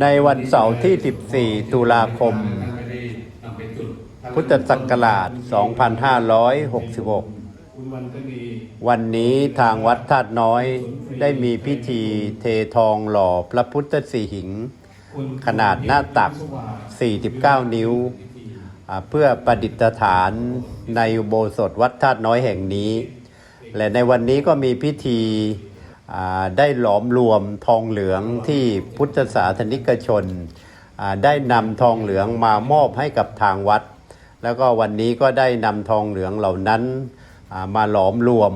ในวันเสาร์ที่ 14 ตุลาคม พุทธศักราช 2566 วันนี้ทางวัดธาตุน้อยได้มีพิธีเททองหล่อพระพุทธสีหิง ขนาดหน้าตัก 49 นิ้ว เพื่อประดิษฐานในอุโบสถวัดธาตุน้อยแห่งนี้ และในวันนี้ก็มีพิธี ได้หลอมรวมทองเหลืองที่พุทธศาสนิกชนอ่าได้นำทองเหลืองมามอบให้กับทางวัด แล้วก็วันนี้ก็ได้นำทองเหลืองเหล่านั้นอ่ามาหลอมรวม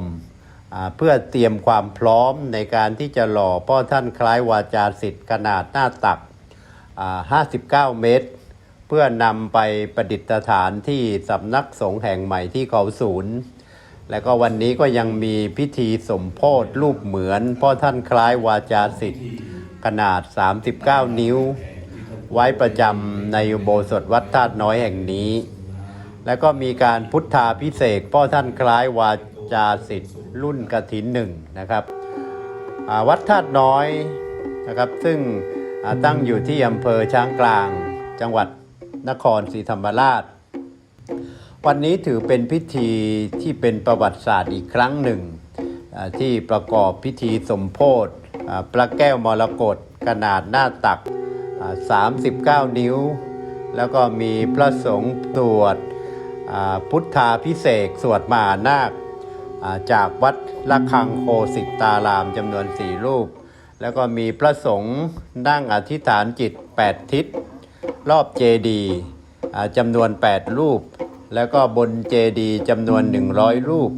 อ่าเพื่อเตรียมความพร้อมในการที่จะหล่อพ่อท่านคล้ายวาจาสิทธิ์ขนาดหน้าตักอ่า59 เมตร เพื่อนำไปประดิษฐานที่สำนักสงฆ์แห่งใหม่ที่เขาศูนย์ และก็วันนี้ก็ยังมีพิธีสมโพธรูปเหมือนพ่อท่านคล้ายวาจาสิทธิ์ขนาด 39 นิ้ว ไว้ประจำในอุโบสถวัดธาตุน้อยแห่งนี้ แล้วก็มีการพุทธาพิเศษพ่อท่านคล้ายวาจาสิทธิ์รุ่นกฐินหนึ่งนะครับวัดธาตุน้อยนะครับซึ่งตั้งอยู่ที่อำเภอช้างกลาง จังหวัดนครศรีธรรมราช วันนี้ถือเป็นพิธีที่เป็นประวัติศาสตร์อีกครั้งหนึ่ง ที่ประกอบพิธีสมโพธิอ่าพระแก้วมรกตขนาดหน้าตัก 39 นิ้ว แล้วก็มีพระสงฆ์สวดอ่าพุทธาพิเศษสวดมานาคจากวัดละคังโคสิตารามจำนวนสี่รูป แล้วก็มีพระสงฆ์นั่งอธิษฐานจิต 8 ทิศ รอบเจดีย์จำนวน 8 รูป แล้วก็บนเจดีย์จำนวน 100 รูป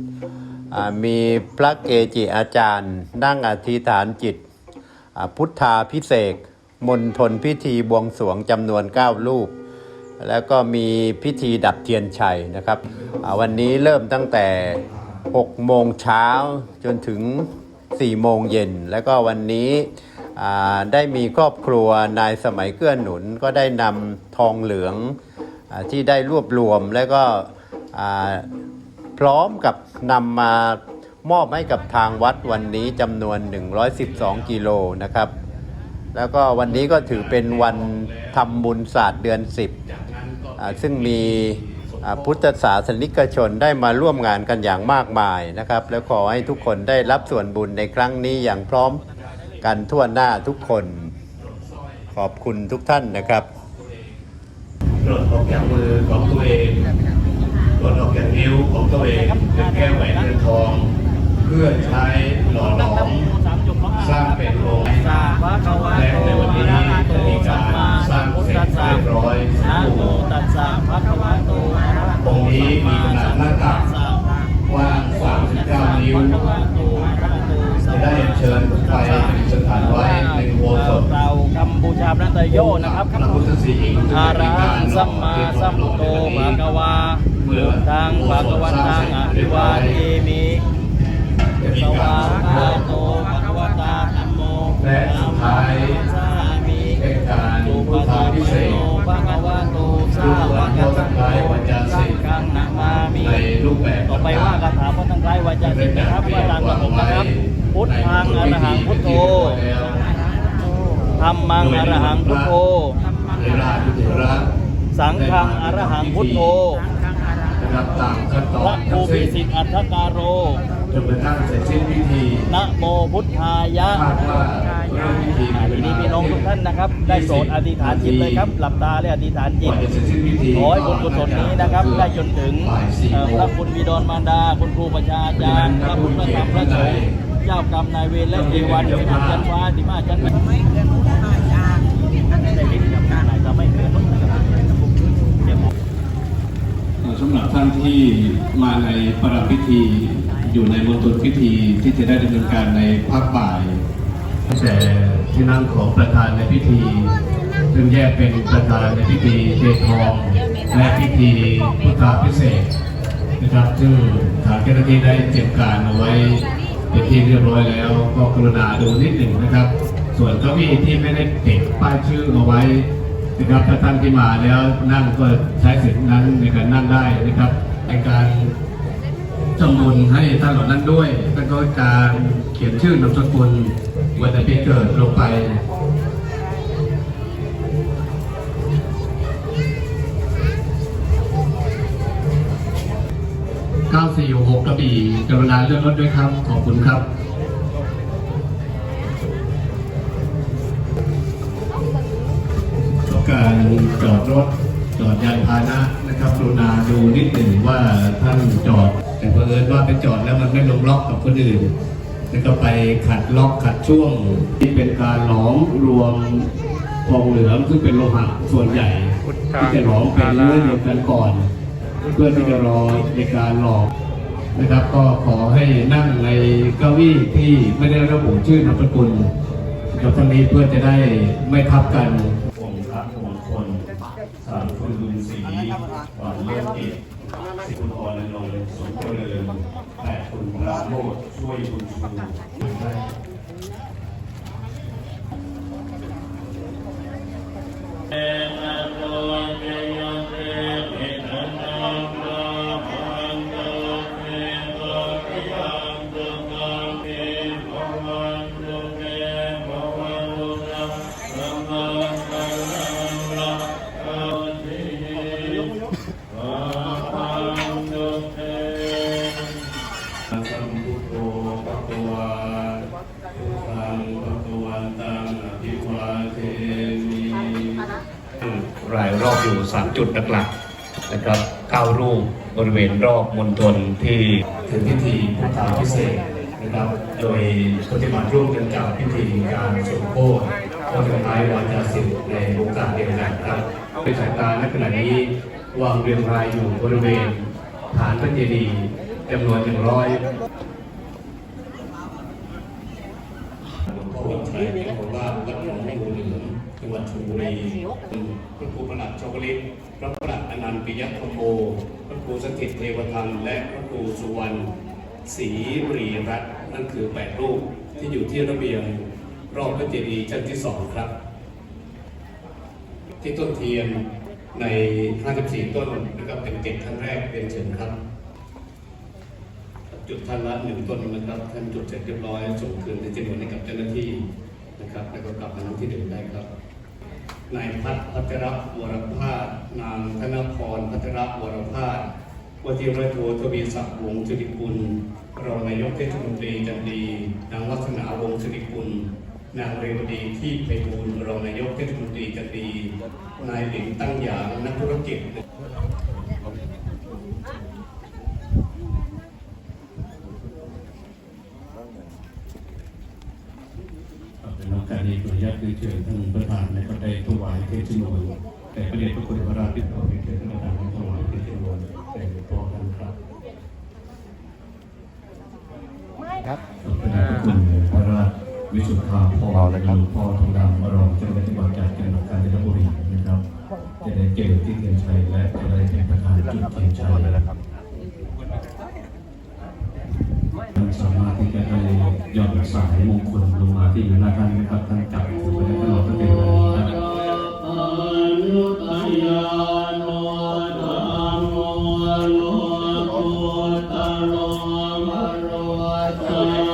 อ่ามีพระเกจิอาจารย์ นั่งอธิษฐานจิตอ่าพุทธาพิเศษกมณฑลพิธีบวงสรวงจำนวน 9 รูป แล้วก็มีพิธีดับเทียนชัยนะครับอ่าวันนี้เริ่มตั้งแต่ 6 โมงเช้าจนถึง 4 โมงเย็น แล้วก็วันนี้อ่าได้มีครอบครัวนายสมัยเกื้อหนุนก็ได้นำทองเหลืองอา ที่ได้รวบรวมแล้วก็พร้อมกับนำมามอบให้กับทางวัดวันนี้จำนวน 112 กิโลนะครับ แล้วก็วันนี้ก็ถือเป็นวันทำบุญศาสตร์เดือน 10อซึ่งมีพุทธศาสนิกชนได้มาร่วมงานกันอย่างมากมายนะครับ แล้วขอให้ทุกคนได้รับส่วนบุญในครั้งนี้อย่างพร้อมกันทั่วหน้าทุกคน ขอบคุณทุกท่านนะครับ ปลดออกจากมือของตัวเองปลดออกจากนิ้วของตัวเองเป็นแก้วแหวนเงินทอง เพื่อใช้หล่อหลอมสร้างเป็นองค์สาภะคะวะและในวันนี้ ระทั้งไกลวาจาสิทธิ์นะครับว่าตามกับผมนะครับ พุทธังอรหังพุทโธธรรมังอรหังพุทโธเวลาพุทธระสังฆังอรหังพุทโธ นะครับตามขั้นตพอระนครูทั้งปิสิ้นสิทธิ์อัฏฐการโร จนกระทั่งเสร็จสิ้นพิธีนะโมพุทธายะ คาดว่าเริ่มพิธีทีนี้พี่น้องทุกท่านนะครับ ได้โปรดอธิษฐานจิตเลยครับ หลับตาและอธิษฐานจิก่ตอนจะเสร็จสิ้นพิธีขอให้บุญกุศลนี้นะครับได้จนถึงเอ่อพระคุณบิดรมารดา คุณครูประชาอาจารย์พระพุทธพระธรรมพระสงฆ์เจ้ากรรมนายเวรและเทวันที่มาจันฟ้าที่มาจันไม่เกินพุทธายาได้ลิ้นกับหน้าไหนจะไม่เกินพุทธายาเดี๋ยวผม สำหรับท่านที่มาในประรำพิธีอยู่ในมณฑลพิธีที่จะได้ดำเนินการในภาคบ่ายตั้งแต่ที่นั่งของประธานในพิธีซึ่งแยกเป็นประธานในพิธีเททองและพิธีพุทธาพิเศษนะครับซึ่งทางเจ้าหน้าที่ได้เตรียมการเอาไว้เป็นที่เรียบร้อยแล้ว ก็กรุณาดูนิดหนึ่งนะครับ ส่วนเก้าอี้ที่ไม่ได้ติดป้ายชื่อเอาไว้ นะครับถ้าท่านที่มาแล้วนั่งก็ใช้สิทธินั้นในการนั่งได้นะครับ ในการจำบุญให้ท่านเหล่านั้นด้วยท่านก็การเขียนชื่อนามสกุลวันจะไปเกิดลงไป9466กระบี่กรุณาเลื่อนรถด้วยครับ ขอบคุณครับ จอดรถจอดยานพาหนะนะครับกรุณาดูนิดหนึ่งว่าท่านจอด แต่เผอิญว่าไปจอดแล้วมันไม่ลงล็อกกับคนอื่นแล้วก็ไปขัดล็อกขัดช่วงที่เป็นการหลอมรวมทองเหลืองซึ่งเป็นโลหะส่วนใหญ่ที่จะหลอมเป็นเนื้อเดียวกันก่อน เพื่อที่จะรอในการหลอกนะครับ ก็ขอให้นั่งในเก้าอี้ที่ไม่ได้ระบุชื่อนามสกุลกับทั้งนี้เพื่อจะได้ไม่ทับกัน รายรอบอยู่ 3 จุดหลักๆนะครับเก้ารูปบริเวณรอบมณฑลที่ถึงพิธีพุทธาพิเศษนะครับ โดยปฏิบัติร่วมกันกับพิธีการสมโภชก็จะท้ายวาจาสิบในโอกาสเดียวกันครับเป็นสายตาณขณะนี้วางเรียงรายอยู่บริเวณฐานพระเจดีย์จำนวน 100 จังหวัดชายแดนโคราชและของบุรีจังหวัดชลบุรีพระครูประหลัดชาวลิตพระประหลัดอนันต์ปิยะธโมพระครูสถิตเทวธรรมและพระครูสุวรรณศรีรีรัตนั่นคือแปดรูปที่อยู่ที่ระเบียงรอบพระเจดีย์ชั้นที่สองครับ ที่ต้นเทียนใน 54 ต้นนะครับเป็นเก็บครั้งแรกเป็นเชิญครับ จุดท่านละหนึ่งต้นนะครับท่านจุดเสร็จเรียบร้อยส่งคืนในจำนวนให้กับเจ้าหน้าที่นะครับแล้วก็กลับมาทำที่เดิมได้ครับนายพัฒพัทรวรภาสนางธนพรพัทรวรภาสวชิรโททวีศักดิ์วงศิริกุลรองนายกเทศมนตรีจันดีนางวัฒนาวงศิริกุลนางเรวดีที่ไพบูลรองนายกเทศมนตรีจันดีนายหลิงตั้งหยางนักธุรกิจ เป็นโอกาสนี้ขออนุญาต เรียนเชิญท่านประธานในประเทศถวายเทศนวนแต่ประเด็นพระคุณพระราชพิธีเป็นเชิญท่านประธานถวาย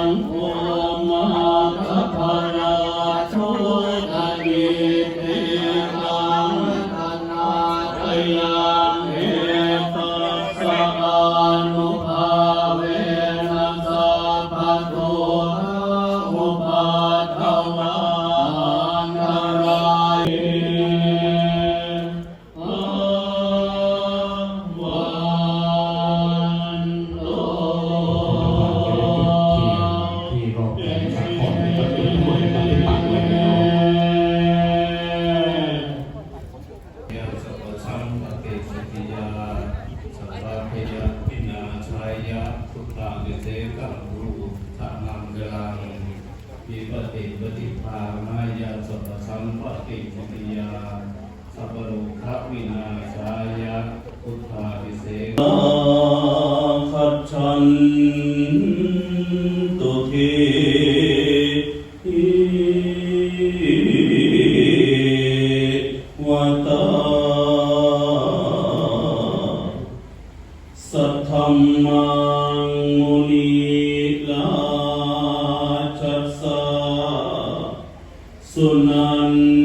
ที่ วินาชายะพุทธาวิเศษคัจฉันตุเทวตาสัทธัมมังมุนีลาชัสสะสุนัน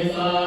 Amen.